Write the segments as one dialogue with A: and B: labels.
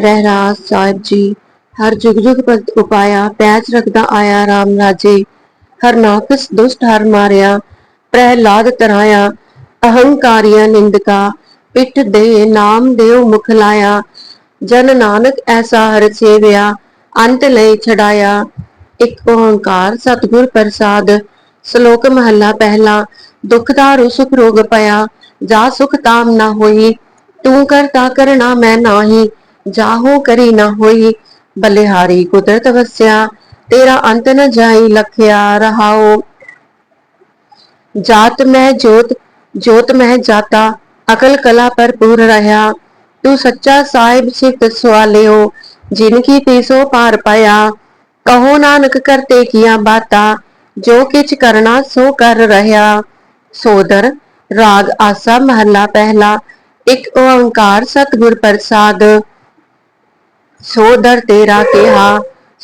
A: ਰਹਿਰਾਸ ਸਾਹਿਬ ਜੀ ਹਰ ਜੁਗ ਜੁਗ ਪਤ ਉਪਾਇਆ ਪੈਜ ਰਖਦਾ ਆਇਆ RAM ਰਾਜੇ ਹਰ ਨਾਕਸ ਦੁਸ਼ਟ ਹਰ ਮਾਰਿਆ ਪ੍ਰਹਿਲਾਦ ਤਰਾਇਆ ਅਹੰਕਾਰੀਆਂ ਨਿੰਦਕਾ ਪਿੱਠ ਦੇ ਨਾਮ ਦੇਉ ਮੁਖ ਲਾਇਆ ਜਨ ਨਾਨਕ ਐਸਾ ਹਰ ਸੇਵਿਆ ਅੰਤ ਲਈ ਛਡਾਇਆ ਇੱਕ ਓੰਕਾਰ ਸਤਗੁਰ ਪ੍ਰਸਾਦ ਸ਼ਲੋਕ ਮਹੱਲਾ ਪਹਿਲਾ ਦੁਖ ਦਾ ਰੋਗ ਪਇਆ ਜਾ ਸੁਖ ਤਾਮ ਨਾ ਹੋਈ ਤੂੰ ਕਰ ਤਾ ਕਰਨਾ ਮੈਂ ਨਾਹੀ ਜਾਹੋ ਕਰੀ ਨਾ ਹੋਈ ਬਲਿਹਾਰੀ ਕੁਦਰਤ ਵਸਿਆ ਤੇਰਾ ਅੰਤ ਨ ਜਾਈ ਲਖਿਆ ਰਹਾਓ ਜਾਤ ਮਹਿ ਜੋਤ ਜੋਤ ਮਹਿ ਜਾਤਾ ਅਕਲ ਕਲਾ ਪਰ ਪੂਰ ਰਹਾ ਤੂੰ ਸੱਚਾ ਸਾਹਿਬ ਸਿੱਖ ਸਵਾਲਿਓ ਜਿਨ ਕੀ ਤੀਸੋ ਪਾਰ ਪਾਇਆ ਕਹੋ ਨਾਨਕ ਕਰਤੇ ਕੀਆਂ ਬਾਤਾਂ ਜੋ ਕਿਛ ਕਰਨਾ ਸੋ ਕਰ ਰਹਾ ਸੋਦਰ ਰਾਗ ਆਸਾ ਮਹੱਲਾ ਪਹਿਲਾ ਇੱਕ ਓੰਕਾਰ ਸਤਗੁਰ ਪ੍ਰਸਾਦ ਸੋ ਦਰ ਤੇਰਾ ਕਿਹਾ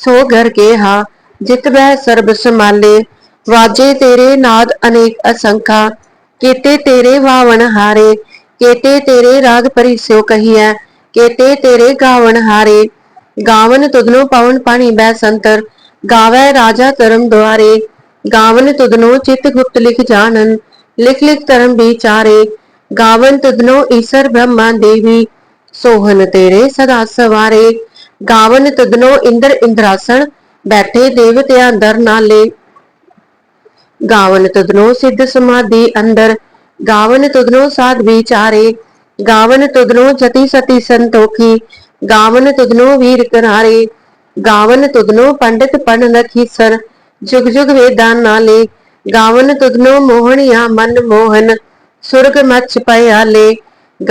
A: ਸੋ ਘਰ ਕਿਹਾ ਜਿਤ ਬਹਿ ਸਰਬ ਸਮਾਲੇ ਵਾਜੇ ਤੇਰੇ ਨਾਦ ਅਨੇਕ ਅਸੰਖਾ ਕੀਤੇ ਤੇਰੇ ਵਾਵਣ ਹਾਰੇ ਕੀਤੇ ਤੇਰੇ ਰਾਗ ਪਰਿਸਿਓ ਕਹੀਐ ਕੀਤੇ ਤੇਰੇ ਗਾਵਣ ਹਾਰੇ ਗਾਵਨ ਤੁਧਨੋ ਪਵਨ ਪਾਣੀ ਬੈ ਸੰਤਰ ਗਾਵੇ ਰਾਜਾ ਕਰਮ ਦੁਆਰੇ ਗਾਵਨ ਤੁਧਨੋ ਚਿਤ ਗੁਪਤ ਲਿਖ ਜਾਣਨ ਲਿਖ ਲਿਖ ਧਰਮ ਵਿਚਾਰੇ ਗਾਵਨ ਤੁਧਨੋ ਈਸ਼ਰ ਬ੍ਰਹਮਾ ਦੇਵੀ ਸੋਹਨ ਤੇਰੇ ਸਦਾ ਸਵਾਰੇ गावन तदनो इंद्र इंद्रासन बैठे देवत्या दर नाले गावन तदनो सिद्ध समाधि अंदर गावन तदनो साध विचारे गावन तुदनो जति सति संतोखी गावन तुदनो वीर करारे गावन तुदनो पंडित पढ़ लखी सर जुग जुग वेदान नाले गावन तुदनो मोहनिया मन मोहन सुर्ग मच पयाले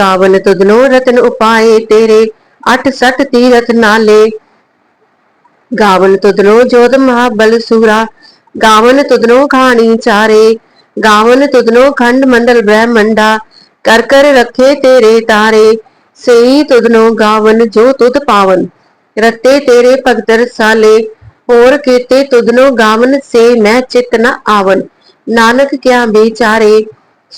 A: गावन तुदनो रतन उपाए तेरे ਅਠ ਤੀਰਥ ਨਾਲੇ ਗਾਵਨ ਤੁਦਨੋ ਜੋਤ ਮਹਾਬਲ ਸੂਰਾ ਗਾਵਨ ਤੁਦਨੋ ਖਾਣੀ ਚਾਰੇ ਗਾਵਨ ਤੁਦਨੋ ਖੰਡ ਮੰਡਲ ਬ੍ਰਹਮੰਡਾ ਕਰ ਕਰ ਰਖੇ ਤੇਰੇ ਤਾਰੇ ਸਈ ਤੁਦਨੋ ਗਾਵਨ ਜੋ ਤੁਦ ਪਾਵਨ ਰਤੇ ਤੇਰੇ ਭਗਤ ਰਸਾਲੇ ਹੋਰ ਕੀਤੇ ਤੁਦਨੋ ਗਾਵਨ ਸੇ ਮੈਂ ਚਿਤ ਨ ਆਵਨ ਨਾਨਕ ਕਿਆ ਵਿਚਾਰੇ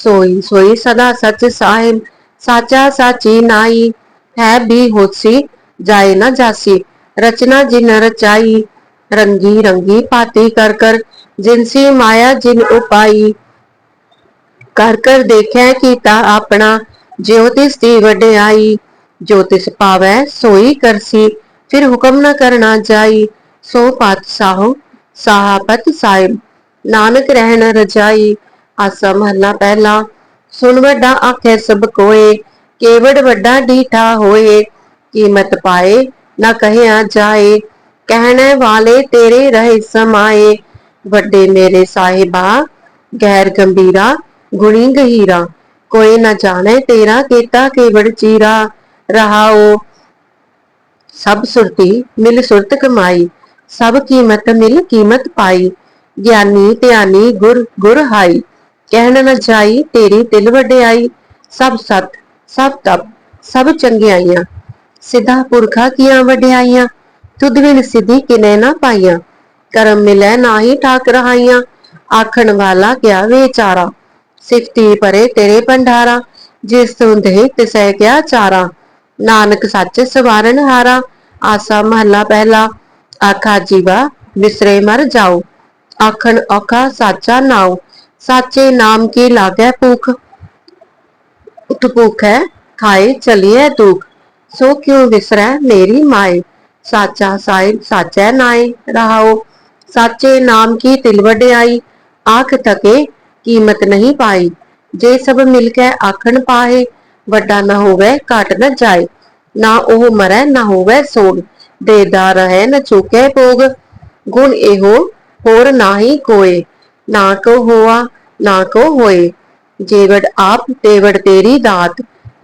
A: ਸੋਈ ਸੋਈ ਸਦਾ ਸੱਚ ਸਾਹਿਬ ਸਾਚਾ ਸਾਚੀ ਨਾਈ ਹੈ ਵੀ ਹੋਸੀ ਜਾਏ ਨਾ ਜਾਸੀ रचना जिन रचाई रंगी रंगी पाती कर कर जिनसी माया जिन उपाई कर कर देखै कीता अपना ज्योतिष दी वड्डाई ज्योतिष पावै सोई करसी फिर हुक्म न करना जाई सो पातशाह साहपत साहिब नानक रहन रजाई आसा महला पहला सुन वड्डा आखे सब कोए ਕੇਵੜ ਵੱਡਾ ਢੀਠਾ ਹੋਏ ਕੀਮਤ ਪਾਏ ਨਾ ਕਹਿਆ ਜਾਏ ਕਹਿਣੇ ਵਾਲੇ ਤੇਰੇ ਰਹੇ ਸਮਾਏ ਵੱਡੇ ਮੇਰੇ ਸਾਹਿਬਾ ਗੈਰ ਗੰਭੀਰਾ ਗੁਣੀ ਗਹੀਰਾ ਕੋਈ ਨਾ ਜਾਣੇ ਤੇਰਾ ਕੀਤਾ ਕੇਵੜ ਚੀਰਾ ਰਹਾਓ ਸਭ ਸੁਰਤੀ ਮਿਲ ਸੁਰਤ ਕਮਾਈ ਸਭ ਕੀਮਤ ਮਿਲ ਕੀਮਤ ਪਾਈ ਗਿਆਨੀ ਧਿਆਨੀ ਗੁਰ ਗੁਰ ਹਾਈ ਕਹਿਣ ਨਾ ਜਾਈ ਤੇਰੀ ਦਿਲ ਵਡਿਆਈ ਸਭ ਸਤ ਸਭ ਤਪ ਸਭ ਚੰਗਿਆਈਆਂ ਸਿਧਾ ਪੁਰਖਾ ਕੀਆਂ ਵਡਿਆਈਆਂ ਤੁਧ ਬਿਨ ਸਿਧੀ ਕਿਨੈ ਨਾ ਪਾਈਆਂ ਕਰਮ ਮਿਲੈ ਨਾਹੀ ਠਾਕ ਰਹਾਈਆਂ ਆਖਣ ਵਾਲਾ ਕਿਆ ਵਿਚਾਰਾ ਸਿਫਤੀ ਪਰੇ ਤੇਰੇ ਭੰਡਾਰਾ ਜਿਸ ਤੋਂ ਦੇ ਤਿਸੈ ਕਿਆ ਚਾਰਾ ਨਾਨਕ ਸੱਚ ਸਵਾਰਨ ਹਾਰਾ ਆਸਾ ਮਹੱਲਾ ਪਹਿਲਾ ਆਖਾ ਜੀਵਾ ਵਿਸਰੇ ਮਰ ਜਾਓ ਆਖਣ ਔਖਾ ਸਾਚਾ ਨਾਉ ਸਾਚੇ ਨਾਮ ਕੀ ਲਾਗੈ ਭੁਖ उठ भूख है खाए चलिए दुख सो क्यों विसर मेरी माए साचा साहिब साचै नाए रहाओ साचे नाम की तिल आई आख थके कीमत नहीं पाई जे सब मिल के आखन पाए ਵੱਡਾ ਨਾ ਹੋਵੇ ਘਟ ਨਾ ਜਾਏ ਨਾ ਉਹ ਮਰੇ ਨਾ ਹੋਵੇ ਸੋਗ ਦੇਦਾ न ਨਾ ਚੁਕੇ गुण एहो होर ना ही ਕੋਏ ना को हुआ ना को होए ਜੇਵੜ ਆਪ ਤੇਵੜ ਤੇਰੀ ਦਾਤ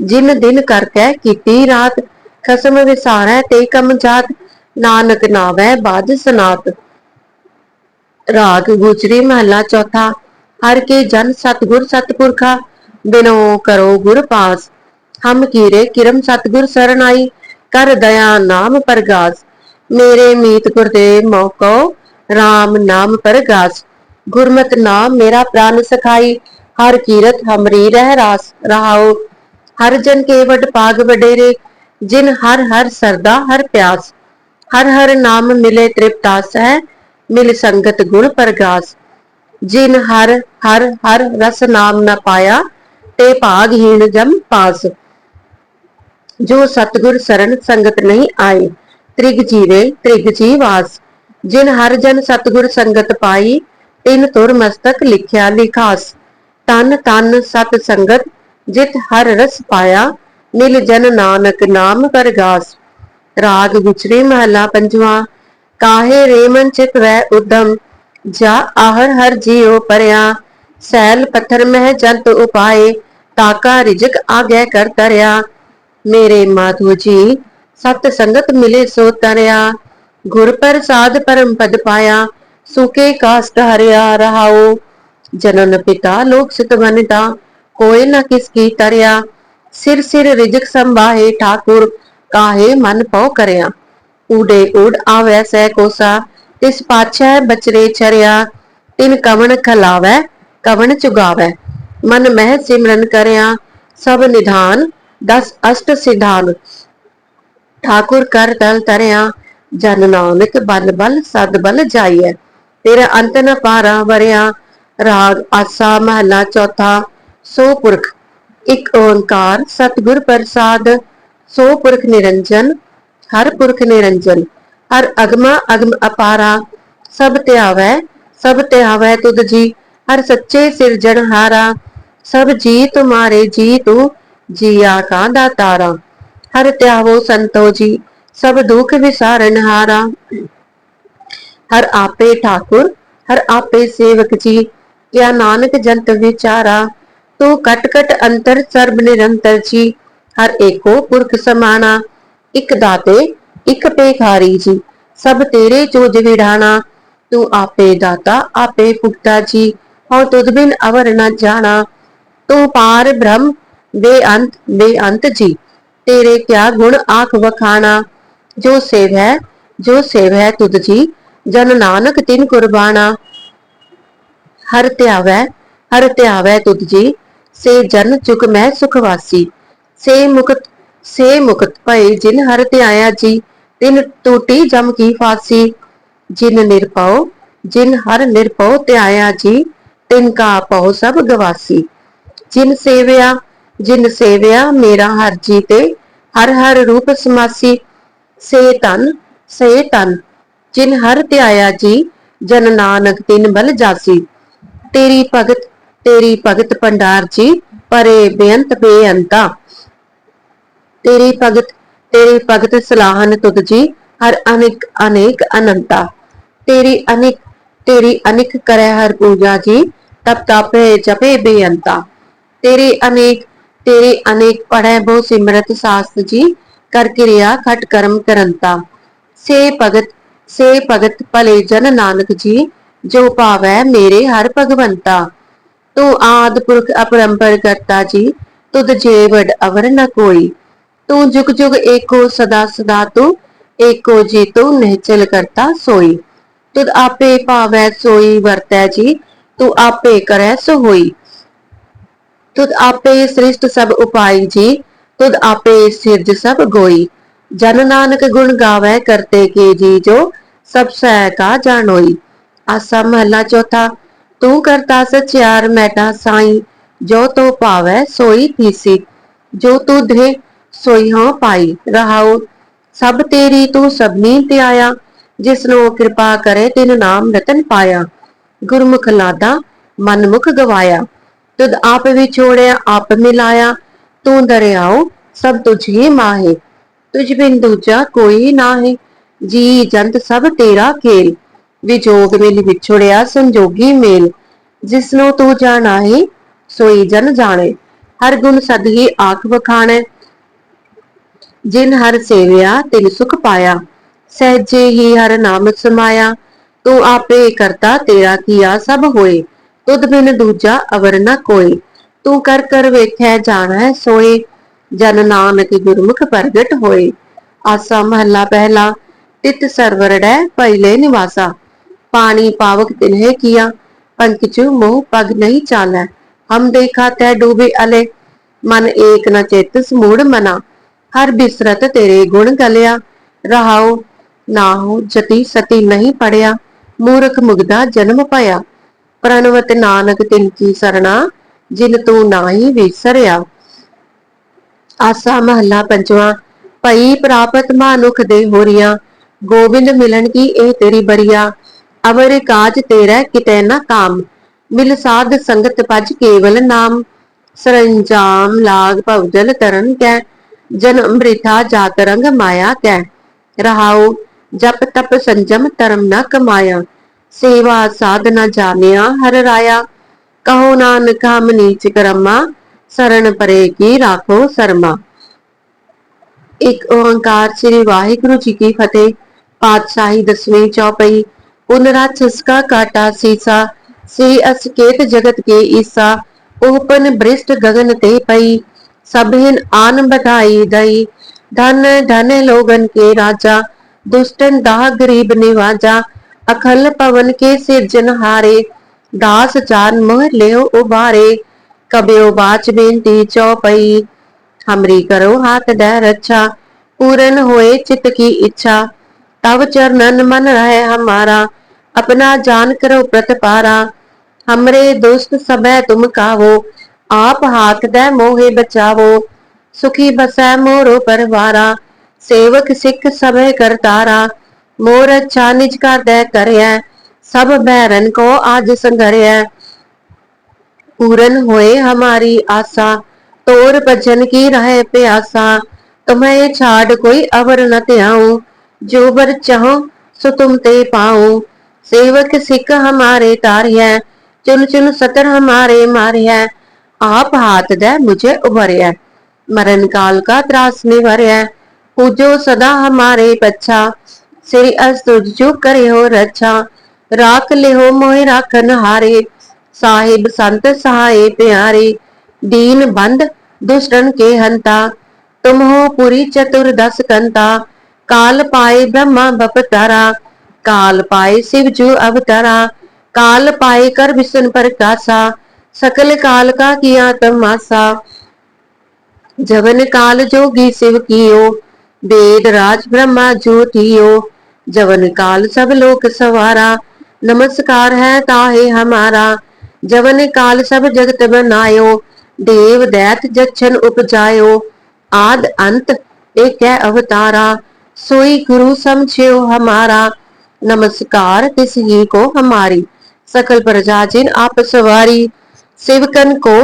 A: ਜਿਨ ਦਿਨ ਕਰਕੇ ਕੀਤੀ ਰਾਤ ਖਸਮ ਵਿਸਾਰੈ ਤੇ ਕਮ ਜਾਤ ਨਾਨਕ ਨਾਵੈ ਬਾਦ ਸਨਾਤ ਰਾਗ ਗੁਜਰੀ ਮਹਲਾ ਚੌਥਾ ਹਰ ਕੇ ਜਨ ਸਤਗੁਰ ਸਤਪੁਰਖਾ ਬਿਨੋ ਕਰੋ ਗੁਰ ਪਾਸ ਹਮ ਕੀਰੇ ਕਿਰਮ ਸਤਗੁਰ ਆਈ ਕਰ ਦਇਆ ਨਾਮ ਪਰਗਾਸ ਮੇਰੇ ਮੀਤ ਗੁਰਦੇ ਮੋਕੋ RAM ਨਾਮ ਪਰਗਾਸ ਗੁਰਮਤ ਨਾਮ ਮੇਰਾ ਪ੍ਰਾਨ ਸਖਾਈ ਹਰ ਕੀਰਤ ਹਮਰੀ ਰਹਿ ਰਾਸ ਰਹਾਉ ਹਰ ਜਨ ਕੇ ਵਡ ਪਾਗ ਵਡੇਰੇ ਜਿਨ ਹਰ ਹਰ ਸਰਦਾ ਹਰ ਪਿਆਸ ਹਰ ਹਰ ਨਾਮ ਮਿਲੇ ਤ੍ਰਿਪਤਾਸ ਹੈ ਮਿਲ ਸੰਗਤ ਗੁਣ ਪ੍ਰਗਾਸ ਜਿਨ ਹਰ ਹਰ ਹਰ ਰਸ ਨਾਮ ਨਾ ਪਾਇਆ ਤੇ ਭਾਗਹੀਣ ਜਮ ਪਾਸ ਜੋ ਸਤਗੁਰ ਸਰਨ ਸੰਗਤ ਨਹੀਂ ਆਏ ਤ੍ਰਿਗ ਜੀਵੇ ਤ੍ਰਿਗ ਜੀਵਾਸ ਜਿਨ ਹਰ ਜਨ ਸਤਗੁਰ ਸੰਗਤ ਪਾਈ ਤਿਨ ਤੁਰ ਮਸਤਕ ਲਿਖਿਆ ਲਿਖਾਸ ਤਨ ਤਨ ਸਤ ਸੰਗਤ ਜਿਤ ਹਰ ਰਸ ਪਾਇਆ ਨਿਲ ਜਨ ਨਾਨਕ ਨਾਮ ਕਰ ਗਾਸ ਰਾਗ ਵਿਚਰੇ ਮਹਲਾ ਪੰਜਵਾ ਕਾਹੇ ਰੇਮਨ ਚਿਤ ਰਹਿ ਉਦਮ ਜਾ ਆਹਰ ਹਰ ਜੀਉ ਪਰਿਆ ਸੈਲ ਪੱਥਰ ਮਹਿ ਜੰਤ ਉਪਾਏ ਤਾਕਾ ਰਿਜਕ ਆਗੇ ਕਰ ਤਰਿਆ ਮੇਰੇ ਮਾਧੂ ਜੀ ਸਤ ਸੰਗਤ ਮਿਲੇ ਸੋ ਤਰਿਆ ਗੁਰ ਪ੍ਰਸਾਦ ਪਰਮ ਪਦ ਪਾਇਆ ਸੁਕੇ ਕਾਸਟ ਹਰਿਆ ਰਹਾਓ ਜਨਨ ਪਿਤਾ ਲੋਕ ਸਿਤਵਨ ਤਾ ਕੋਇ ਨ ਕਿਸ ਕੀ ਤਰਿਆ ਸਿਰ ਸਿਰ ਰਿਜਕ ਸੰਭਾਏ ਠਾਕੁਰ ਕਾਹੇ ਮਨ ਪਉ ਕਰਿਆ ਉਡੇ ਉਡ ਆਵੈ ਸੈ ਕੋਸਾ ਤਿਸ ਪਾਛੈ ਬਚਰੇ ਚਰਿਆ ਤਿਨ ਕਵਣ ਖਲਾਵੈ ਕਵਣ ਚੁਗਾਵੈ ਮਨ ਮਹਿ ਸਿਮਰਨ ਕਰਿਆ ਸਭ ਨਿਧਾਨ ਦਸ ਅਸ਼ਟ ਸਿਧਾਨ ਠਾਕੁਰ ਕਰ ਤਲ ਤਰਿਆ ਜਨ ਨਾਨਕ ਬਲ ਬਲ ਸਦ ਬਲ ਜਾਈਐ ਤੇਰਾ ਅੰਤ ਨ ਪਾਰਾ ਵਰਿਆ ਰਾਗ ਆਸਾ ਮਹਲਾ ਚੌਥਾ ਸੋ ਪੁਰਖ ਇੱਕ ਓੰਕਾਰ ਸਤਿਗੁਰ ਪ੍ਰਸਾਦ ਸੋ ਪੁਰਖ ਨਿਰੰਜਨ ਹਰ ਪੁਰਖ ਨਿਰੰਜਨ ਹਰ ਅਗਮਾ ਅਗਮ ਅਪਾਰਾ ਸਭ ਧਿਆਵੈ ਸਭ ਧਿਆਵੈ ਤੁਧ ਜੀ ਹਰ ਸੱਚੇ ਸਿਰਜਣਹਾਰਾ ਸਭ ਜੀ ਤੁਮਾਰੇ ਜੀ ਤੂ ਜੀਆ ਕਾ ਦਾਤਾਰਾ ਹਰ ਧਿਆਵੋ ਸੰਤੋ ਜੀ ਸਭ ਦੁਖ ਵਿਸਾਰਨਹਾਰਾ ਹਰ ਆਪੇ ਠਾਕੁਰ ਹਰ ਆਪੇ ਸੇਵਕ ਜੀ क्या नानक जन तुम्हें तो कट कट अंतर सर्व निरंतर जी हर एको पुरख समाना एक दाते इक पेखारी जी सब तेरे जो जिविढ़ाना तू आपे दाता आपे पुटता जी और तुद बिन अवर न जाना तू पार ब्रह्म बे अंत बे अंत जी तेरे क्या गुण आख वखाना जो सेव है जो सेव है तुद जी जन नानक तिन कुर्बाना ਹਰ ਧਿਆਵੈ हर ਜੀ ਸੇ ਜਨ जन ਮੈਂ ਸੁਖ ਵਾਸੀ ਸੇ ਮੁਕਤ ਸੇ ਮੁਕਤ ਭਈ ਜਿਨ ਹਰ ਧਿਆਇਆ ਜੀ ਤਿਨ ਟੂਟੀ ਜਮ ਕੀ ਫਾਸੀ ਜਿਨ ਨਿਰਪਉ ਜਿਨ ਹਰ ਨਿਰਪਉ ਧਿਆਇਆ ਜੀ ਤਿਨ ਕਾ ਪਉ ਸਭ ਗਵਾਸੀ ਜਿਨ ਸੇਵਿਆ ਜਿਨ ਸੇਵਿਆ ਮੇਰਾ ਹਰ ਜੀ ਤੇ ਹਰ ਹਰ ਰੂਪ ਸਮਾਸੀ ਸੇ ਤਨ ਸੇ ਤਨ ਜਿਨ ਹਰ ਧਿਆਇਆ ਜੀ ਜਨ ਨਾਨਕ ਤਿਨ ਬਲ ਜਾਸੀ ਤੇਰੀ ਭਗਤ ਤੇਰੀ ਭਗਤ ਪੰਡਾਰ ਜੀ ਪਰੇ ਬੇਅੰਤ ਬੇਅੰਤਾ ਤੇਰੀ ਭਗਤ ਤੇਰੀ ਭਗਤ ਸਲਾਹਨ ਤੁਧ ਜੀ ਹਰ ਅਨੇਕ ਅਨੇਕ ਅਨੰਤਾ ਤੇਰੀ ਅਨੇਕ ਤੇਰੀ ਅਨੇਕ ਕਰੈ ਹਰ ਪੂਜਾ ਜੀ ਤਪ ਤਾਪੇ ਜਪੇ ਬੇਅੰਤਾ ਤੇਰੀ ਅਨੇਕ ਤੇਰੀ ਅਨੇਕ ਪੜੈ ਬਹੁ ਸਿਮਰਤ ਸਾਸਤ ਜੀ ਕਰ ਕਿਰਿਆ ਖਟ ਕਰਮ ਕਰੰਤਾ ਸੇ ਭਗਤ ਸੇ ਭਗਤ ਭਲੇ ਜਨ ਨਾਨਕ ਜੀ ਜੋ पावै ਮੇਰੇ ਹਰ ਭਗਵੰਤਾ ਤੂੰ ਆਦ ਪੁਰਖ अपरंपर ਕਰਤਾ ਜੀ तुद जेवड अवर न कोई तू ਜੁਗ जुग एको ਸਦਾ सदा तू एको जी तू निहचल करता सोई ਤੁਧ ਆਪੇ ਭਾਵੈ ਸੋਈ ਵਰਤੈ ਜੀ ਤੂੰ ਆਪੇ ਕਰੈ ਸੋ ਹੋਈ ਤੁਧ ਆਪੇ ਸ੍ਰਿਸ਼ਟ ਸਭ ਉਪਾਈ ਜੀ ਤੁਧ ਆਪੇ ਸਿਰਜ ਸਭ ਗੋਈ ਜਨ ਨਾਨਕ ਗੁਣ ਗਾਵੈ ਕਰਤੇ ਕੇ ਜੀ ਜੋ ਸਭ ਸਹਿ ਕਾ ਜਾਣੋਈ ਆਸਾ ਮਹਲਾ ਚੌਥਾ ਤੂੰ ਕਰਤਾ ਸਚਿਆਰ ਮੈਟਾ ਸਾਈ ਜੋ ਤੋ ਪਾਵੈ ਸੋਈ ਥੀਸੀ ਜੋ ਤੂੰ ਧੇ ਸੋਈ ਹਾਂ ਪਾਈ ਰਹਾਉ ਸਭ ਤੇਰੀ ਤੂੰ ਸਭਨੀ ਤੇ ਆਇਆ ਜਿਸਨੂੰ ਕਿਰਪਾ ਕਰੇ ਤਿਨ ਨਾਮ ਰਤਨ ਪਾਇਆ ਗੁਰਮੁਖ ਲਾਦਾ ਮਨਮੁਖ ਗਵਾਇਆ ਤੁਧ ਆਪ ਛੋੜਿਆ ਆਪ ਮਿਲਾਇਆ ਤੂੰ ਦਰਿਆਉ ਸਭ ਤੁਝ ਹੀ ਮਾਹੇ ਤੁਝ ਬਿਨ ਦੂਜਾ ਕੋਈ ਨਾ ਹੈ ਜੀ ਜੰਤ ਸਭ ਤੇਰਾ ਖੇਲ ਵਿਜੋਗ ਮੇਲ ਵਿਛੜਿਆ ਸੰਜੋਗੀ ਮੇਲ ਜਿਸ ਨੂੰ ਤੂੰ ਜਾਣਾਹੀ ਸੋਈ ਜਨ ਜਾਣੇ ਹਰ ਗੁਣ ਸਦ ਆਖ ਵਖਾਣੇ ਜਿਨ ਹਰ ਸੇਵਿਆ ਤਿਨ ਸੁਖ ਪਾਇਆ ਸਹਿਜੇ ਹੀ ਹਰ ਨਾਮ ਸਮਾਇਆ ਤੂੰ ਆਪੇ ਕਰਤਾ ਤੇਰਾ ਕੀਆ ਸਭ ਹੋਏ ਤੁਦ ਬਿਨ ਦੂਜਾ ਅਵਰ ਨ ਕੋਈ ਤੂੰ ਕਰ ਕਰ ਵੇਖੈ ਜਾਣੈ ਸੋਏ ਜਨ ਨਾਨਕ ਗੁਰਮੁਖ ਪ੍ਰਗਟ ਹੋਏ ਆਸਾ ਮਹੱਲਾ ਪਹਿਲਾ ਤਿਤ ਸਰਵਰੜੈ ਪਹਿਲੇ ਨਿਵਾਸਾ ਪਾਣੀ ਪਾਵਕ ਤਿਨਹਿ ਕੀਆ पंकचु ਮੋਹ ਪਗ ਨਹੀਂ ਚਾਲੈ ਹਮ ਦੇਖਾ ਤੈ ਡੂਬੇ ਅਲੇ ਮਨ ਏਕ ਨ चेतस ਸਮੂੜ ਮਨਾ ਹਰ ਬਿਸਰਤ ਤੇਰੇ ਗੁਣ ਗਲਿਆ ਰਹਾਉ ਨਾ ਹੋ ਜਤੀ ਸਤੀ ਨਹੀਂ ਪੜਿਆ ਮੂਰਖ ਮੁਗਦਾ ਜਨਮ ਪਾਇਆ ਪ੍ਰਣਵਤ ਨਾਨਕ ਤਿਨ ਕੀ ਸਰਣਾ ਜਿਨ ਤੂੰ ਨਾਹੀ ਵਿਸਰਿਆ ਆਸਾ ਮਹਲਾ ਪੰਜਵਾ ਭਈ ਪ੍ਰਾਪਤ ਮਾਨੁਖ ਦੇ ਹੋਰੀਆਂ ਗੋਬਿੰਦ ਮਿਲਣ ਕੀ ਇਹ ਤੇਰੀ ਬਰੀਆ ਅਵਰ ਕਾਜ ਤੇਰਾ ਕਿਤੇ ਨਾ ਕਾਮ ਮਿਲ ਸਾਧ ਸੰਗਤ ਪਜ ਕੇਵਲ ਨਾਮ ਸਰੰਜਾਮ ਲਾਗ ਭਵਜਲ ਤਰਨ ਕੈ ਜਨ ਅੰਮ੍ਰਿਤਾ ਜਾਤ ਰੰਗ ਮਾਇਆ ਕੈ ਰਹਾਉ ਜਪ ਤਪ ਸੰਜਮ ਤਰਮ ਨ ਕਮਾਇਆ ਸੇਵਾ ਸਾਧਨਾ ਜਾਣਿਆ ਹਰ ਰਾਇਆ ਕਹੋ ਨਾਨਕ ਹਮ ਨੀਚ ਕਰਮਾ ਸਰਣ ਪਰੇ ਕੀ ਰਾਖੋ ਸਰਮਾ ਇੱਕ ਓੰਕਾਰ ਸ੍ਰੀ ਵਾਹਿਗੁਰੂ ਜੀ ਕੀ ਫਤਿਹ ਪਾਤਸ਼ਾਹੀ ਦਸਵੇਂ ਚੌਪਈ पुनरा छिसका काटा सीसा श्री असकेत जगत के ईसा ओहपन भ्रिष्ट गगन ते पई सभिन आन बधाई दई धन धन लोगन के राजा दुष्टन दाह गरीब निवाजा अखल पवन के सिर्जन हारे दास जान मोह लियो उबारे कबियो बाच बेनती चौपई हमरी करो हाथ डह रक्षा पूरन होए चित की इच्छा तव चरणन मन रहे हमारा अपना जान करो प्रतपारा हमरे दोस्त सबे तुम कावो आप हाथ दे मोहे बचावो सुखी बसै मोरो परवारा सेवक सिख सबे करतारा मोर अच्छा निज कर दे करय सब बैरन को आज संगरय पूरन होए हमारी आशा तोर भजन की रहे प्यासा तुम्हें छाड़ कोई अवर न त्याऊं जो बर चाहो सो तुम ते पाओ सेवक सिख हमारे तार है चुन चुन सतर हमारे मार है आप हाथ दे मुझे उभर है मरण काल का त्रास निवर है पूजो सदा हमारे पच्छा श्री अस्तुज जो करे हो रक्षा राख ले हो मोहे राखन हारे ਸਾਹਿਬ ਸੰਤ ਸਹਾਏ ਪਿਆਰੇ ਦੀਨ ਬੰਦ ਦੁਸ਼ਟਨ ਕੇ ਹੰਤਾ ਤੁਮ ਹੋ ਪੁਰੀ ਚਤੁਰ ਦਸ ਕੰਤਾ काल पाए ब्रह्मा बपतारा काल पाए शिव जू अवतारा काल पाए कर विष्णु पर कासा सकल काल का किया तमाशा जवन काल जोगी शिव कियो वेद राज ब्रह्मा ज्योतियो जवन काल सब लोक सवारा नमस्कार है ताहे हमारा जवन काल सब जगत बनायो देव दैत जक्षन उपजायो आद अंत एक है अवतारा सोई गुरु समझियो हमारा नमस्कार तिस ही को हमारी सकल प्रजाजिन आप सवारी शिवकन को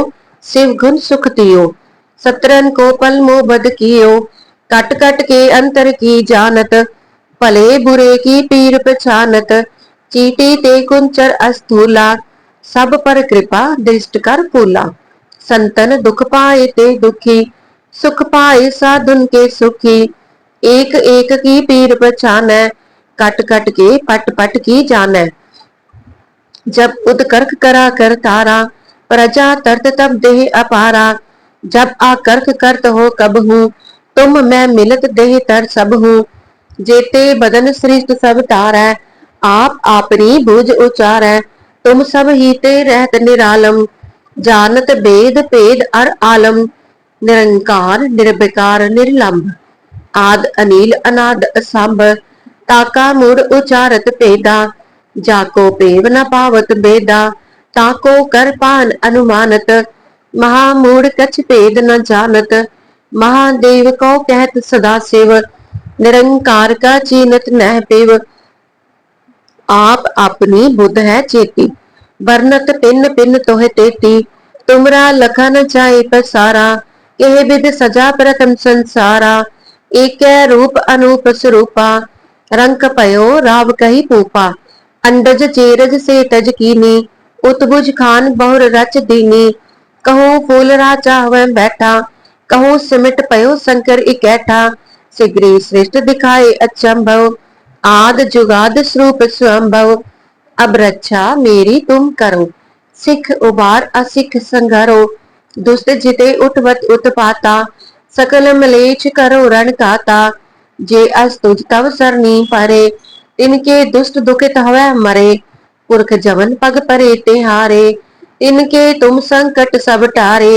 A: शिव गुण सुख दियो सत्रन को पल मोह बद कियो कट कट के अंतर की जानत भले बुरे की पीर पहचानत चीटी ते कुंचर अस्थूला सब पर कृपा दृष्ट कर भूला संतन दुख पाए ते दुखी सुख पाए साधुन के सुखी एक एक की पीर पछान कट कट के पट पट की जान जब उदकर्क करा कर तारा प्रजा तर्त तब देह अपारा जब आकर्क करत हो कब हूँ तुम मैं मिलत देह तर सब हूँ जेते बदन सृष्ट सब तार है आप आपनी भुज उचार है तुम सब हीते रहत निरालम जानत भेद भेद अर आलम निरंकार निर्विकार निर्लंब ਆਦ ਅਨੀਲ ਅਨਾਦ ਅਸੰਭ ਤਾਕਾ ਮੂੜ ਉਚਾਰਤ ਭੇਦਾ ਜਾ ਕੋ ਪੇਵ ਨ ਪਾਵਤ ਬੇਦਾ ਤਾ ਕੋ ਕਰ ਪਾਨ ਅਨੁਮਾਨਤ ਮਹਾ ਮੂੜ ਕਛ ਭੇਦ ਨ ਜਾਣਤ ਮਹਾਦੇਵ ਕੋ ਕਹਿਤ ਸਦਾ ਸਿਵ ਨਿਰੰਕਾਰ ਕਾ ਚੀਨਤ ਨਹਿ ਪੇਵ ਆਪ ਆਪਣੀ ਬੁੱਧ ਹੈ ਚੇਤੀ ਵਰਨਤ ਪਿੰਨ ਪਿੰਨ ਤੋਹਿ ਤੇਤੀ ਤੁਮਰਾ ਲਖਨ ਚਾਹੇ ਪਸਾਰਾ ਇਹ ਬਿਦ ਸਜਾ ਪ੍ਰਤਮ ਸੰਸਾਰਾ एकै रूप अनूप स्वरूपा रंक पयो राव कही पूपा अंडज चेरज से तज कीनी उतबुज खान बहुर रच दीनी कहो फूल राजा हुए बैठा कहो सिमट पयो शंकर इकैठा सिगरी श्रेष्ठ दिखाए अचंभव आद जुगाद स्वरूप स्वंभव अब रक्षा मेरी तुम करो सिख उबार असिख संघरो दुष्ट जिते उठवत उत्पाता सकल मलेच करो रण काता जे अस तुझ तव सरनी पारे तिनके दुष्ट दुखित हवै मरे पुरख जवन पग परे ते हारे तिनके तुम संकट सब टारे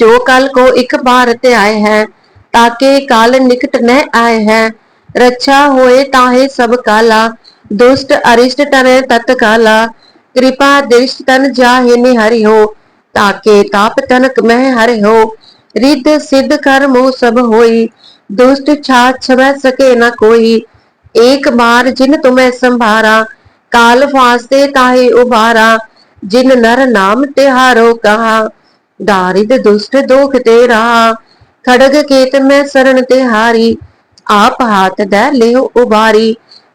A: जो कल को एक बार ते आए हैं ताके काल निकट न आए हैं रक्षा होए ताहे सब काला दुष्ट अरिष्ट तने तत्काला कृपा दृष्ट तन जाहे निहरि हो ताके ताप तनक मह हरि हो रिद्ध सिद्ध कर मोह सब होई दुष्ट छाछ छवै सके न कोई एक बार जिन तुम्हें संभारा काल फास्ते ताहे उभारा जिन नर नाम तिहारो कहा दारिद दुष्ट दोख ते रहा खड़ग केत में शरण तिहारी आप हाथ दे लेहो उबारी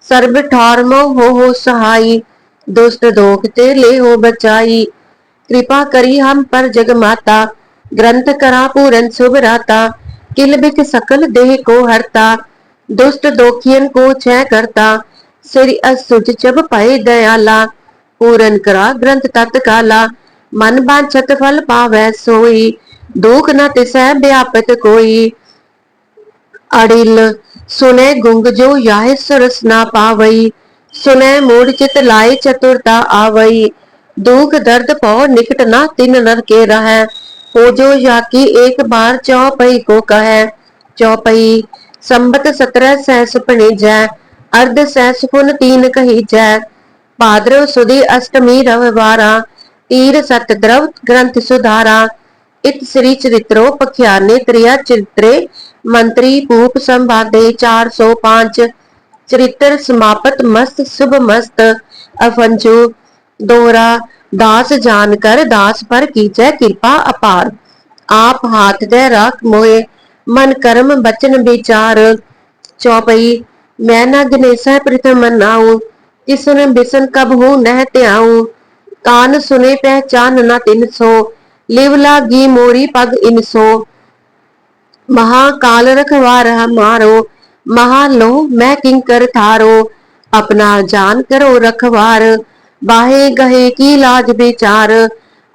A: सर्ब ठार मो हो हो सहाई दुष्ट दोख ते लेहो बचाई कृपा करी हम पर जग माता ग्रंथ करा पूरन शुभ राता किलबिक सकल देह को हरता दुष्ट दोखियन को छह करता श्री असुज जब पाए दयाला पूरन करा ग्रंथ तत्काला मन बांछत फल पावै सोई दुख न तिसै व्यापत कोई अड़िल सुने गुंग जो याह सुरस ना पावई सुने मूड चित लाए चतुरता आवई दुख दर्द पौ निकट ना तिन नर के रहै होजो याकी एक बार चौपाई को कह चौपाई संबत सत्रह सहस पणिजय अर्ध सहस तीन कही जय भाद्रव सुदी अष्टमी रविवारा तीर सत द्रव ग्रंथ सुधारा इत श्री चरित्रो पख्याने त्रिया चरित्रे मंत्री पूप संवादे 405 चरित्र समाप्त मस्त शुभ मस्त अफंजू दोहरा ਦਾਸ ਜਾਣ ਕਰ ਦਾਸ ਪਰ ਕੀਜੈ ਕਿਰਪਾ ਅਪਾਰ ਆਪ ਹਾਥ ਦੇ ਰਾਖ ਮੋਏ ਮਨ ਕਰਮ ਬਚਨ ਵਿਚਾਰ ਚੌਪਈ ਮੈਂ ਨਾ ਗਨੇਸਾ ਪ੍ਰਿਤਮ ਮਨਾਉ ਤਿਸਨ ਬਿਸਨ ਕਬ ਹੋ ਨਹਿ ਧਿਆਉ ਕਾਨ ਸੁਨੇ ਪਹਿਚਾਨ ਨਾ 300 ਲਿਵ ਲਾਗੀ ਮੋਰੀ ਪਗ ਇਨਸੋ ਮਹਾ ਕਾਲ ਰਖਵਾ ਰਹਾ ਮਾਰੋ ਮਹਾ ਲੋ ਮੈਂ ਕਿੰਕਰ ਥਾਰੋ ਆਪਣਾ ਜਾਨ ਕਰੋ ਰਖਵਾਰ बाहे गहे की लाज बेचार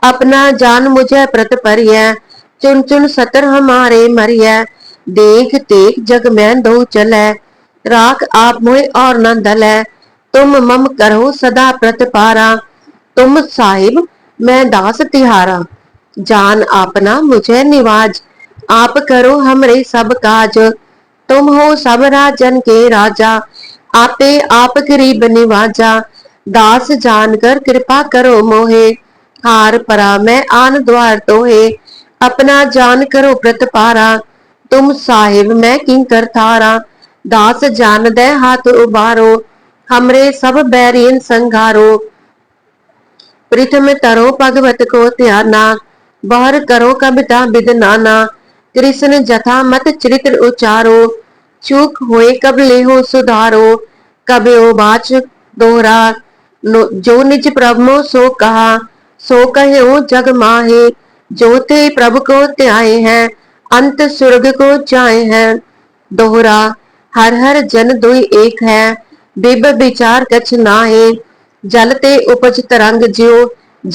A: अपना जान मुझे प्रत परिय चुन चुन सतर हमारे मरिय देख तेख जग मैं दो चल राख आप मोय और न दल तुम मम करो सदा प्रत पारा तुम साहिब मैं दास तिहारा जान आपना मुझे निवाज आप करो हमरे सब काज तुम हो सब राजन के राजा आपे आप गरीब निवाजा दास जानकर कृपा करो मोहे हार परा मैं आन द्वार हे अपना जान करो प्रत पारा तुम साहिब मैं किंकर थारा दास जान दे हाथ उबारो हमरे सब बैरियन संघारो प्रथम तरो भगवत को त्याना बहर करो कविता बिद नाना कृष्ण जथा मत चरित्र उचारो चूक होए कब ले हो सुधारो कबे बाच दोहरा जो निज प्रभु सो कहा सो कहे जग माहे जो ते प्रभु को त्याए है अंत स्वर्ग को जाए है दोहरा हर हर जन दुई एक है बिब विचार कछ है जल ते उपज तरंग ज्यो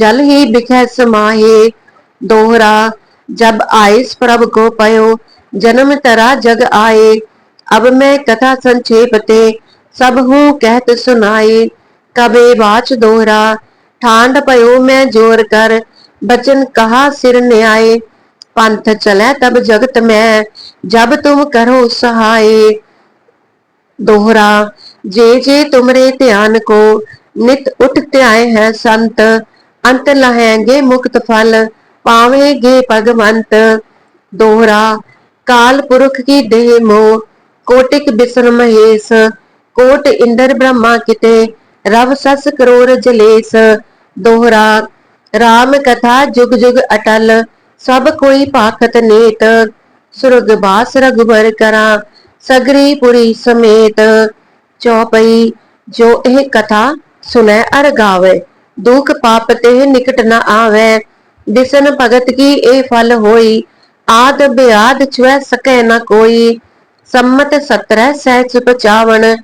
A: जल ही बिखे समाहे दोहरा जब आयस प्रभ को पयो जन्म तरा जग आए अब मैं कथा संक्षेप ते सब हूँ कहत सुनाए कबे वाच दोहरा ठांड पयो मैं जोर कर बचन कहा सिर न्याय पंथ चले तब जगत मैं जब तुम करो सहाय दोहरा जे जे तुमरे ध्यान को नित उठ त्याय है संत अंत लहेंगे मुक्त फल पावेगे भगवंत दोहरा काल पुरुख की देह मोह कोटिक बिसन महेश कोट इंद्र ब्रह्मा किते ਰਵ ਸਸ ਕਰੋੜ ਜਲੇਸ ਦੋਹਰਾ RAM ਕਥਾ ਜੁਗ ਜੁਗ ਅਟਲ ਸਭ ਕੋਈ ਪਾਖਤ ਨੇਤ ਸੁਰਗ ਬਾਸ ਰਗਵਰ ਕਰਾ ਸਗਰੀ ਪੁਰੀ ਸਮੇਤ ਚੌਪਈ ਜੋ ਇਹ ਕਥਾ ਸੁਨੈ ਅਰ ਗਾਵੇ ਦੁਖ ਪਾਪ ਤੇ ਨਿਕਟ ਨਾ ਆਵੇ ਦਿਸਨ ਭਗਤ ਕੀ ਇਹ ਫਲ ਹੋਈ ਆਦ ਬਿਆਦ ਛੁਐ ਸਕੈ ਨਾ ਕੋਈ ਸੰਮਤ 17 ਸਹਿਜ ਪਚਾਵਣ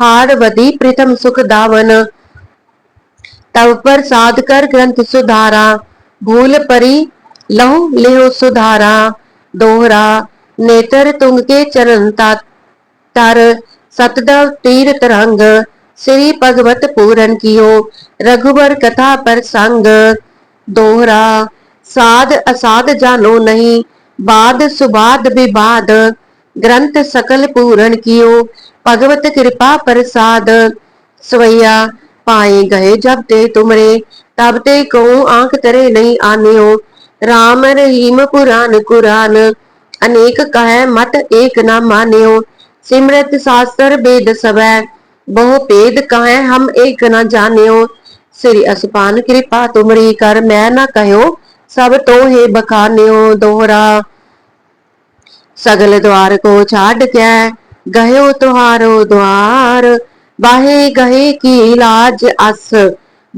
A: हार वदी प्रीतम सुख दावन तव पर साध कर ग्रंथ सुधारा भूल परी लहु लेहो सुधारा दोहरा नेतर तुंग के चरण तर सतदव तीर तरंग श्री भगवत पूरन कियो रघुवर कथा पर संग दोहरा साध असाध जानो नहीं बाद सुबाद विवाद ग्रंथ सकल पूरण कियो भगवत कृपा प्रसाद सवैया पाए गए जब ते तुमरे तब ते को आंख तरे नहीं आनियो राम रहीम पुराण कुरान अनेक कह मत एक न मानियो सिमरत शास्त्र वेद सवै बहु पेद कहे हम एक न जानियो ਸ੍ਰੀ ਅਸਪਾਨ ਕਿਰਪਾ ਤੁਮਰੀ ਕਰ ਮੈਂ ਨਾ ਕਹਿਓ ਸਭ ਤੋਂ ਹੈ ਬਖਾਨਿਓ ਦੋਹਰਾ सगल द्वार ਕੋ छाड़ ਕੇ गयो तुहारो ਦਵਾਰ ਬਾਹੇ ਗਏ ਕੀ लाज ਅਸ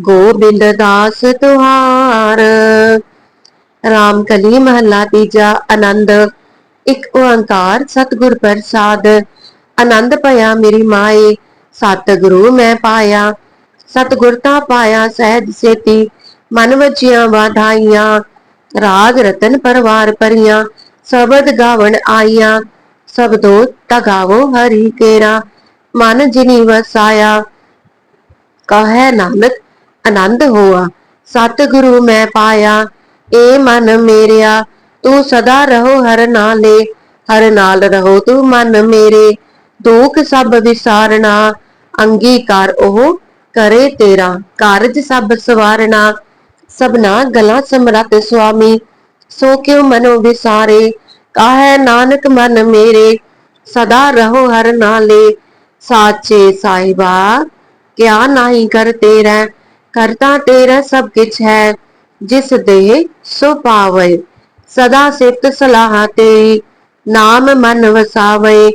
A: ਗੋਬਿੰਦ ਦਾਸ ਤੁਹਾਰ RAM ਕਲੀ ਮਹੱਲਾ ਤੀਜਾ ਆਨੰਦ ਇੱਕ ਓੰਕਾਰ ਸਤਗੁਰ ਪ੍ਰਸਾਦ ਆਨੰਦ ਭਇਆ ਮੇਰੀ ਮਾਏ ਸਤਗੁਰੂ ਮੈਂ ਪਾਇਆ ਸਤਿਗੁਰ ਤਾਂ ਪਾਇਆ ਸਹਿਜ ਸੇਤੀ ਮਨ ਵਚਿਆ ਵਾਧਾਈਆਂ ਰਾਗ ਰਤਨ ਪਰਵਾਰ ਪਰੀਆਂ સબદ ਗਾਵਣ ਆਇਆ ਸਬਦੋ તગાવો ਹਰੀ કેરા ਮਨ ਜਿਨੀ ਵਸਾਇਆ ਕਹੈ ਨਾਨਕ ਆਨੰਦ ਹੋਆ ਸਤ ਗੁਰੂ ਮੈਂ ਪਾਇਆ ਏ ਮਨ ਮੇਰਿਆ ਤੂੰ ਸਦਾ ਰਹੋ ਹਰ ਨਾਲੇ ਹਰ ਨਾਲ ਰਹੋ ਤੂੰ ਮਨ ਮੇਰੇ ਦੁਖ ਸਭ ਵਿਸਾਰਣਾ ਅੰਗੀਕਾਰ ਉਹ ਕਰੇ ਤੇਰਾ ਕਾਰਜ ਸਭ ਸਵਾਰਣਾ ਸਭਨਾ ਗਲਾ ਸਮਰਤ ਸੁਆਮੀ ਸੋ ਕਿਉ ਮਨੋ ਵਿਸਾਰੇ ਕਾਹੈ ਨਾਨਕ ਮਨ ਮੇਰੇ ਸਦਾ ਰਹੋ ਹਰ ਨਾਲੇ ਸਾਚੇ ਸਾਹਿਬਾ ਕਿਆ ਨਾਹੀ ਕਰ ਤੇਰਾ ਕਰਤਾ ਤੇਰਾ ਸਭ ਕਿਛ ਹੈ ਜਿਸ ਦੇ ਸੋ ਪਾਵੇ ਸਦਾ ਸਿਫਤ ਸਲਾਹ ਤੇਰੀ ਨਾਮ ਮਨ ਵਸਾਵੇ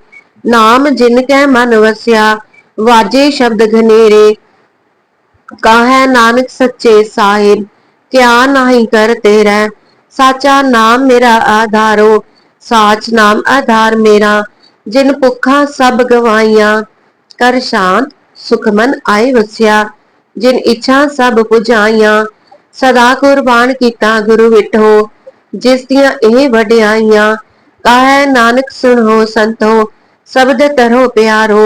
A: ਨਾਮ ਜਿਨ ਕੈ ਮਨ ਵਸਿਆ ਵਾਜੇ ਸ਼ਬਦ ਘਨੇਰੇ ਕਾਹੈ ਨਾਨਕ ਸੱਚੇ ਸਾਹਿਬ ਕਿਆ ਨਾਹੀ ਕਰ ਤੇਰਾ ਸਾਚਾ ਨਾਮ ਮੇਰਾ ਆਧਾਰੋ ਸਾਚ ਨਾਮ ਆਧਾਰ ਮੇਰਾ ਜਿਨ ਭੁੱਖਾ ਸਭ ਗਵਾਈਆਂ ਕਰ ਸ਼ਾਂਤ ਸੁਖਮਨ ਆਏ ਵਸਿਆ ਜਿਨ ਇੱਛਾ ਸਭ ਪੁਜਾਈਆਂ ਸਦਾ ਕੁਰਬਾਨ ਕੀਤਾ ਗੁਰੂ ਵਿਟੋ ਜਿਸ ਦੀਆਂ ਇਹ ਵਡਿਆਈਆਂ ਕਾਹੈ ਨਾਨਕ ਸੁਣੋ ਸੰਤੋ ਸਬਦ ਤਰੋ ਪਿਆਰੋ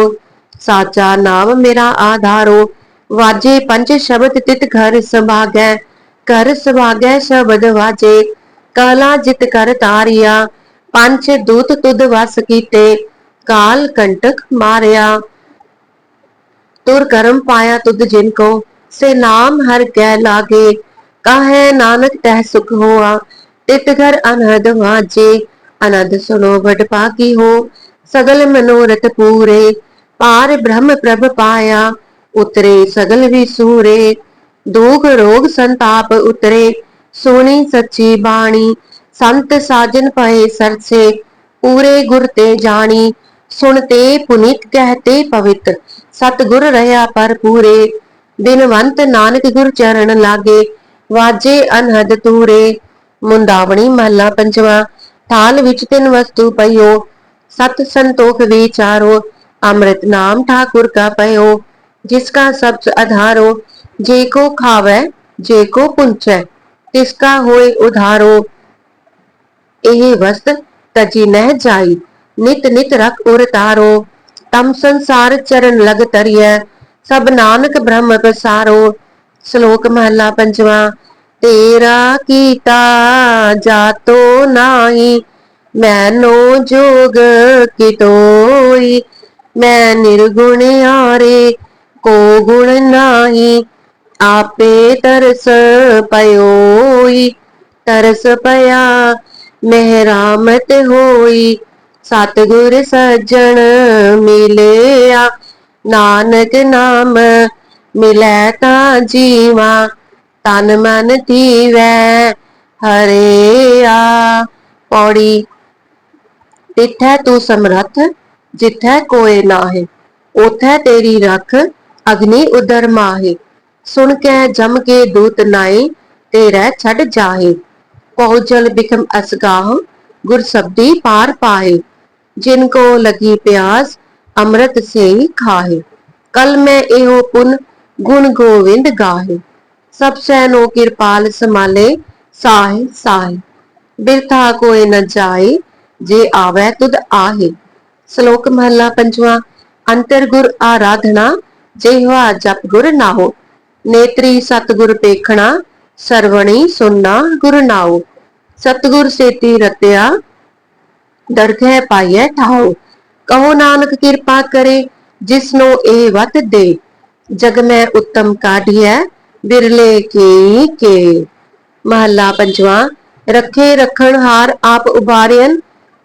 A: ਸਾਚਾ ਨਾਮ ਮੇਰਾ ਆਧਾਰੋ ਵਾਜੇ ਪੰਜ ਸ਼ਬਦ ਤਿਤ ਘਰ ਸਮਾਗੈ ਕਰ ਸਵਾਗੈ ਸ਼ਬਦ ਵਾਜੇ ਕਾਲਾ ਜਿਤ ਕਰ ਤਾਰਿਆ ਪੰਜ ਦੂਤ ਤੁਧ ਵਸ ਕੀਤੇ ਕਾਲ ਕੰਟਕ ਮਾਰਿਆ ਤੁਰ ਕਰਮ ਪਾਇਆ ਤੁਧ ਜਿਨ ਕੋ ਸੇ ਨਾਮ ਹਰ ਕੈ ਲਾਗੇ ਕਾਹੈ ਨਾਨਕ ਤਹਿ ਸੁਖ ਹੋਆ ਤਿਤ ਘਰ ਅਨਹਦ ਵਾਜੇ ਅਨੰਦ ਸੁਨੋ ਵਡ ਪਾਕੀ ਹੋ ਸਗਲ ਮਨੋਰਥ ਪੂਰੇ ਪਾਰ ਬ੍ਰਹਮ ਪ੍ਰਭ ਪਾਇਆ ਉਤਰੇ ਸਗਲ ਵੀ ਸੂਰੇ ਦੁਖ ਰੋਗ ਸੰਤਾਪ ਉਤਰੇ ਸੋਹਣੀ ਸੱਚੀ ਬਾਣੀ ਸੰਤ ਸਾਜਨ ਪਏ ਸਰਸੇ ਪੂਰੇ ਗੁਰ ਤੇ ਜਾਣੀ ਸੁਣਤੇ ਪੁਨੀਤ ਕਹਤੇ ਪਵਿੱਤ ਸਤ ਗੁਰ ਰਹਾ ਪਰ ਪੂਰੇ ਦਿਨਵੰਤ ਨਾਨਕ ਗੁਰ ਚਰਨ ਲਾਗੇ ਵਾਜੇ ਅਨਹਦ ਤੂਰੇ ਮੁੰਦਾਵਣੀ ਮਹਲਾ ਪੰਜਵਾ ਥਾਲ ਵਿੱਚ ਤਿੰਨ ਵਸਤੂ ਪਈਓ ਸਤ ਸੰਤੋਖ ਵਿਚਾਰੋ ਅੰਮ੍ਰਿਤ ਨਾਮ ਠਾਕੁਰ ਕਾ ਪਇਓ ਜਿਸ ਕਾ ਸਬਦ ਆਧਾਰੋ जे को खावै जे को पुंचै तिसका होए उधारो ਇਹ ਵਸਤ ਤਜੀ ਨਹਿ ਜਾਈ ਨਿਤ ਨਿਤ ਰਖ ਉਰ ਤਾਰੋ ਤਮ ਸੰਸਾਰ ਚਰਨ ਲਗ ਤਰੀਐ ਸਭ ਨਾਨਕ ਬ੍ਰਹਮ ਪ੍ਰਸਾਰੋ ਸ਼ਲੋਕ ਮਹਲਾ ਪੰਜਵਾ ਤੇਰਾ ਕੀਤਾ ਜਾਤੋ ਨਾਹੀ ਮੈਨੋ ਜੋਗ ਕਿਤੋਈ ਮੈਂ ਨਿਰਗੁਣ ਆਰੇ ਕੋ ਗੁਣ ਨਾਹੀ ਆਪੇ ਤਰਸ ਪਇਓਈ ਤਰਸ ਪਿਆ ਮਹਿਰਾਮਤ ਹੋਈ ਸਤਗੁਰ ਸੱਜਣ ਮਿਲਿਆ ਨਾਨਕ ਨਾਮ ਮਿਲੈ ਤਾਂ ਜੀਵਾ ਤਨ ਮਨ ਧੀਵੈ ਹਰੇਆ ਪੜੀ ਤਿੱਠੈ ਤੂੰ ਸਮਰੱਥ ਜਿੱਥੈ ਕੋਏ ਨਾਹੀ ਉਥੈ ਤੇਰੀ ਰਖ ਅਗਨੀ ਉਦਰ ਮਾਹੀ ਸੁਣ ਕੇ ਜਮ ਕੇ ਦੂਤ ਨਾਏ ਤੇਰਾ ਛੱਡ ਜਾਹੇ ਪਹੁੰਚਲ ਬਿਕਮ ਅਸਗਾਹ ਗੁਰ ਸਬਦੀ ਪਾਰ ਪਾਏ ਜਿਨ ਕੋ ਲਗੀ ਪਿਆਸ ਅੰਮ੍ਰਿਤ ਸੇ ਖਾਹੇ ਕਲ ਮੈਂ ਇਹੋ ਪੁਨ ਗੁਣ ਗੋਵਿੰਦ ਗਾਹੇ ਸਭ ਸੈਨੋ ਕਿਰਪਾਲ ਸਮਾਲੇ ਸਾਹੇ ਸਾਹੇ ਬਿਰਥਾ ਕੋਇ ਨ ਜਾਏ ਜੇ ਆਵੇ ਤੁਧ ਆਹੇ ਸ਼ਲੋਕ ਮਹਲਾ 5 ਅੰਤਰ ਗੁਰ ਆਰਾਧਨਾ ਜੇ ਹੋ ਜਪ ਗੁਰ ਨਾ ਹੋ ਨੇਤਰੀ ਸਤਗੁਰ ਦੇਖਣਾ ਸਰਵਣੀ ਸੁਨਣਾ ਗੁਰ ਨਾਉ ਸਤਗੁਰ ਸੇਤੀ ਰਤਿਆ ਦਰਗਹਿ ਪਾਈਐ ਠਾਉ ਕਹੋ ਨਾਨਕ ਕਿਰਪਾ ਕਰੇ ਜਿਸਨੋ ਇਹ ਵਤ ਦੇ ਜਗ ਮੈਂ ਉੱਤਮ ਕਾਢੀਐ ਬਿਰਲੇ ਕੀ ਕੇ ਮਹੱਲਾ ਪੰਜਵਾਂ ਰੱਖੇ ਰਖਣ ਹਾਰ ਆਪ ਉਬਾਰਿਅਨ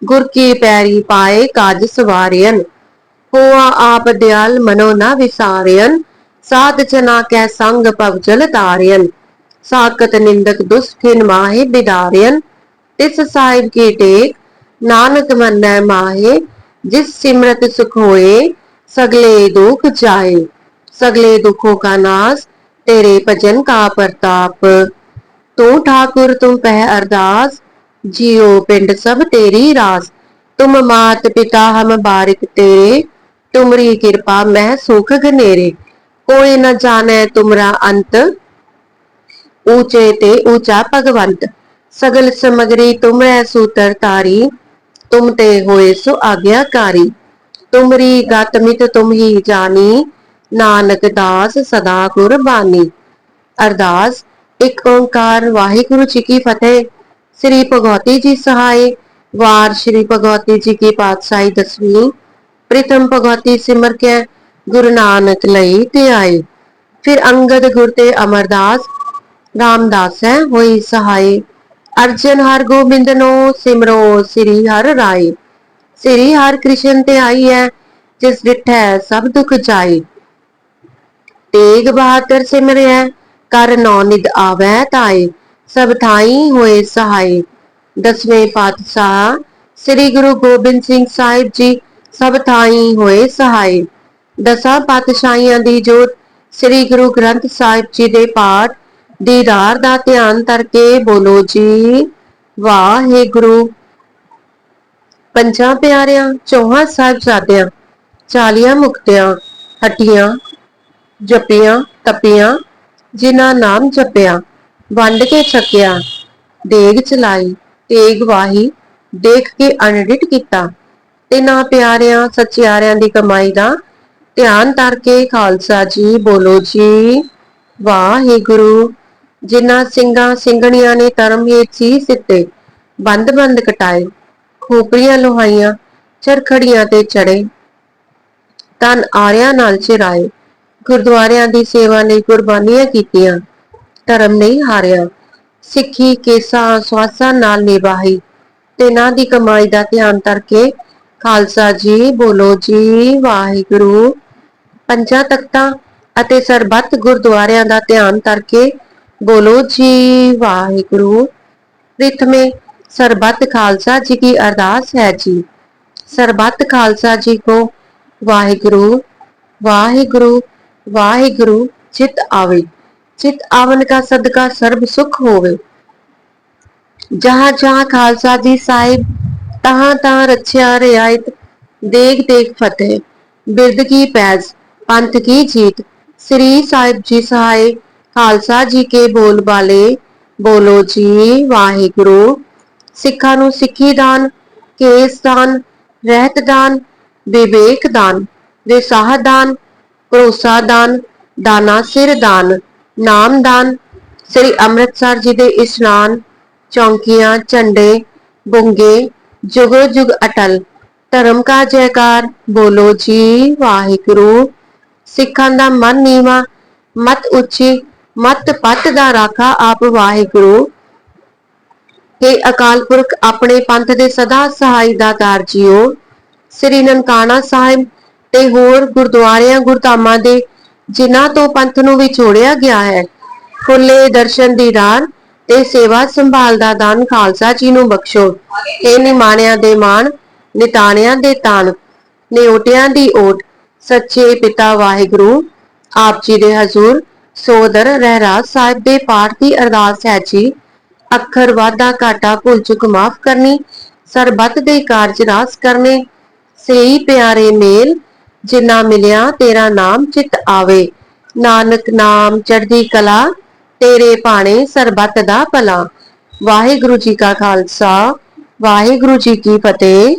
A: ਗੁਰ ਕੀ ਪੈਰੀ ਪਾਏ ਕਾਜ ਸਵਾਰਿਅਨ ਹੋਆ ਆਪ ਦਿਆਲ ਮਨੋ ਨਾ ਵਿਸਾਰਿਅਨ साध जना कै संग पवचल तारियन साकत निंदक दुष्ट हिन माहे बिदारियन तिस साहिब की टेक नानक मन माहे जिस सिमरत सुख होए सगले दुख जाए सगले दुखों का नाश तेरे भजन का प्रताप तो ठाकुर तुम पह अरदास जियो पिंड सब तेरी रास तुम मात पिता हम बारिक तेरे तुमरी कृपा मह सुख घनेरे ਕੋਈ ਨ ਜਾਣੈ ਤੁਮਰਾ ਅੰਤ ਉਚੇ ਤੇ ਉਚਾ ਭਗਵੰਤ ਸਗਲ ਸਮਗਰੀ ਤੁਮੈ ਸੂਤਰ ਤਾਰੀ ਤੁਮ ਤੇ ਹੋਏ ਸੋ ਆਗਿਆਕਾਰੀ ਤੁਮਰੀ ਗਤ ਮਿਤ ਤੁਮ ਹੀ ਜਾਣੀ ਨਾਨਕ ਦਾਸ ਸਦਾ ਗੁਰਬਾਣੀ ਅਰਦਾਸ ਇਕ ਓੰਕਾਰ ਵਾਹਿਗੁਰੂ ਜੀ ਕੀ ਫਤਿਹ ਸ੍ਰੀ ਭਗਵਤੀ ਜੀ ਸਹਾਈ ਵਾਰ ਸ੍ਰੀ ਭਗਵਤੀ ਜੀ ਕੀ ਪਾਤਸ਼ਾਹੀ ਦਸਵੀਂ ਪ੍ਰੀਤਮ ਭਗਵਤੀ ਸਿਮਰ ਕੇ ਗੁਰੂ ਨਾਨਕ ਲਈ ਤੇ ਆਏ ਫਿਰ ਅੰਗਦ ਗੁਰ ਤੇ ਅਮਰਦਾਸ ਰਾਮਦਾਸ ਹੈ ਹੋਈ ਸਹਾਈ ਅਰਜਨ ਹਰ ਗੋਬਿੰਦ ਨੂੰ ਸਿਮਰੋ ਸ੍ਰੀ ਹਰ ਰਾਈ ਸ੍ਰੀ ਹਰ ਕ੍ਰਿਸ਼ਨ ਤੇ ਆਈ ਹੈ ਜਿਸ ਡਿਠੈ ਸਭ ਦੁਖ ਜਾਏ ਤੇਗ ਬਹਾਦਰ ਸਿਮਰਿਆ ਕਰ ਨੌ ਨਿਦ ਆਵੈ ਤਾਏ ਸਭ ਥਾਈ ਹੋਏ ਸਹਾਈ ਦਸਵੇਂ ਪਾਤਸ਼ਾਹ ਸ੍ਰੀ ਗੁਰੂ ਗੋਬਿੰਦ ਸਿੰਘ ਸਾਹਿਬ ਜੀ ਸਭ ਥਾਈ ਹੋਏ ਸਹਾਈ ਦਸਾਂ ਪਾਤਸ਼ਾਹੀਆਂ ਦੀ ਜੋਤ ਸ੍ਰੀ ਗੁਰੂ ਗ੍ਰੰਥ ਸਾਹਿਬ ਜੀ ਦੇ ਪਾਠ ਦੀਦਾਰ ਦਾ ਧਿਆਨ ਕਰਕੇ ਬੋਲੋ ਜੀ ਵਾਹਿਗੁਰੂ ਪੰਜਾਂ ਪਿਆਰਿਆਂ ਚੌਹਾਂ ਸਾਹਿਬਜ਼ਾਦਿਆਂ ਚਾਲੀਆਂ ਮੁਕਤਿਆਂ ਹਟੀਆਂ ਜਪੀਆਂ ਤਪੀਆਂ ਜਿਨ੍ਹਾਂ ਨਾਮ ਜਪਿਆ ਵੰਡ ਕੇ ਛਕਿਆ ਦੇਗ ਚਲਾਈ ਤੇਗ ਵਾਹੀ ਦੇਖ ਕੇ ਅਨਡਿਟ ਕੀਤਾ ਤੇ ਨਾ ਪਿਆਰਿਆਂ ਸੱਚਿਆਰਿਆਂ ਦੀ ਕਮਾਈ ਦਾ ਧਿਆਨ ਧਰ ਕੇ ਖਾਲਸਾ ਜੀ ਬੋਲੋ ਜੀ ਵਾਹਿਗੁਰੂ ਜਿਨ੍ਹਾਂ ਸਿੰਘਾਂ ਸਿੰਘਣੀਆਂ ਨੇ ਧਰਮ ਹੇਤ ਸੀ ਸਿੱਤੇ ਬੰਦ-ਬੰਦ ਕਟਾਏ ਖੋਪਰੀਆਂ ਲੋਹਾਈਆਂ ਚਰਖੜੀਆਂ ਤੇ ਚੜੇ ਤਨ ਆਰਿਆਂ ਨਾਲ ਚਿਰਾਏ ਗੁਰਦੁਆਰਿਆਂ ਦੀ ਸੇਵਾ ਲਈ ਕੁਰਬਾਨੀਆਂ ਕੀਤੀਆਂ ਧਰਮ ਨਹੀਂ ਹਾਰਿਆ ਸਿੱਖੀ ਕੇਸਾਂ ਸਵਾਸਾਂ ਨਾਲ ਨਿਭਾਈ ਤੇ ਨਾ ਦੀ ਕਮਾਈ ਦਾ ਧਿਆਨ ਕਰਕੇ ਖਾਲਸਾ ਜੀ ਬੋਲੋ ਜੀ ਵਾਹਿਗੁਰੂ ਪੰਜਾਂ ਤਖਤਾਂ ਅਤੇ ਸਰਬੱਤ ਗੁਰਦੁਆਰਿਆਂ ਦਾ ਧਿਆਨ ਕਰਕੇ ਬੋਲੋ ਜੀ ਵਾਹਿਗੁਰੂ ਰਿਤਮੇ ਸਰਬੱਤ ਖਾਲਸਾ ਜੀ ਕੀ ਅਰਦਾਸ ਹੈ ਜੀ ਸਰਬੱਤ ਖਾਲਸਾ ਜੀ ਕੋ ਵਾਹਿਗੁਰੂ ਵਾਹਿਗੁਰੂ ਵਾਹਿਗੁਰੂ ਚਿਤ ਆਵੇ ਚਿਤ ਆਵਨ ਦਾ ਸਦਕਾ ਸਰਬ ਸੁਖ ਹੋਵੇ ਜਹਾਂ ਜਹਾਂ ਖਾਲਸਾ ਜੀ ਸਾਹਿਬ ਤਹਾਂ ਤਹਾਂ ਰਛਿਆ ਰਿਆਇਤ ਦੇਖ ਦੇਖ ਫਤਿਹ ਬਿਰਦ ਕੀ ਪੈਜ पंथ ਕੀ ਜੀਤ ਸ੍ਰੀ ਸਾਹਿਬ ਜੀ सहाय ਖਾਲਸਾ ਜੀ ਕੇ ਬੋਲ ਬਾਲੇ ਬੋਲੋ ਜੀ ਵਾਹਿਗੁਰੂ ਸਿੱਖਾਂ ਨੂੰ ਸਿੱਖੀ ਦਾਨ ਕੇਸ ਦਾਨ ਰਹਿਤ ਦਾਨ ਵਿਵੇਕ ਦਾਨ ਦੇ ਵਿਸਾਹ ਦਾਨ ਭਰੋਸਾ ਦਾਨ ਦਾਨਾ ਸਿਰ ਦਾਨ ਨਾਮ ਦਾਨ ਸ੍ਰੀ ਅੰਮ੍ਰਿਤਸਰ ਜੀ ਦੇ ਇਸ਼ਨਾਨ ਚੌਂਕੀਆਂ ਝੰਡੇ ਬੁੰਗੇ ਜੁਗੋ ਜੁਗ ਅਟਲ ਧਰਮ ਕਾ ਜੈਕਾਰ ਬੋਲੋ ਜੀ ਵਾਹਿਗੁਰੂ ਸਿੱਖਾਂ ਦਾ ਮਨ ਨੀਵਾ ਮਤ ਉੱਚੀ ਮਤ ਪਤ ਦਾ ਰਾਖਾ ਆਪ ਵਾਹਿਗੁਰੂ ਤੇ ਅਕਾਲ ਪੁਰਖ ਆਪਣੇ ਪੰਥ ਦੇ ਸਦਾ ਸਹਾਈ ਦਾ ਕਾਰਜਿਓ ਸ੍ਰੀ ਨਨਕਾਣਾ ਸਾਹਿਬ ਤੇ ਹੋਰ ਗੁਰਦੁਆਰਿਆਂ ਗੁਰਧਾਮਾਂ ਦੇ ਜਿਨ੍ਹਾਂ ਤੋਂ ਪੰਥ ਨੂੰ ਵਿਛੋੜਿਆ ਗਿਆ ਹੈ ਫੁੱਲੇ ਦਰਸ਼ਨ ਦੀ ਰਾਨ ਤੇ ਸੇਵਾ ਸੰਭਾਲ ਦਾ ਦਾਨ ਖਾਲਸਾ ਜੀ ਨੂੰ ਬਖਸ਼ੋ ਇਹ ਨਿਮਾਣਿਆਂ ਦੇ ਮਾਣ ਨਿਤਾਣਿਆਂ ਦੇ ਤਾਨ ਨਿਉਟਿਆਂ ਦੀ ਓਟ ਸੱਚੇ ਪਿਤਾ ਵਾਹਿਗੁਰੂ ਆਪ ਜੀ ਦੇ ਹਜ਼ੂਰ ਸੋਦਰ ਰਹਿਰਾਜ ਸਾਹਿਬ ਦੇ ਪਾਠ ਦੀ ਅਰਦਾਸ ਹੈ ਜੀ ਅੱਖਰ ਵਾਦਾ ਘਾਟਾ ਭੁੱਲ ਚੁੱਕ ਮਾਫ ਕਰਨੀ ਸਰਬੱਤ ਦੇ ਕਾਰਜ ਰਾਸ ਕਰਨੇ ਸਹੀ ਪਿਆਰੇ ਮੇਲ ਜਿਨ੍ਹਾਂ ਮਿਲਿਆ ਤੇਰਾ ਨਾਮ ਚਿਤ ਆਵੇ ਨਾਨਕ ਨਾਮ ਚੜ੍ਹਦੀ ਕਲਾ ਤੇਰੇ ਬਾਣੇ ਸਰਬੱਤ ਦਾ ਭਲਾ ਵਾਹਿਗੁਰੂ ਜੀ ਕਾ ਖਾਲਸਾ ਵਾਹਿਗੁਰੂ ਜੀ ਕੀ ਫਤਿਹ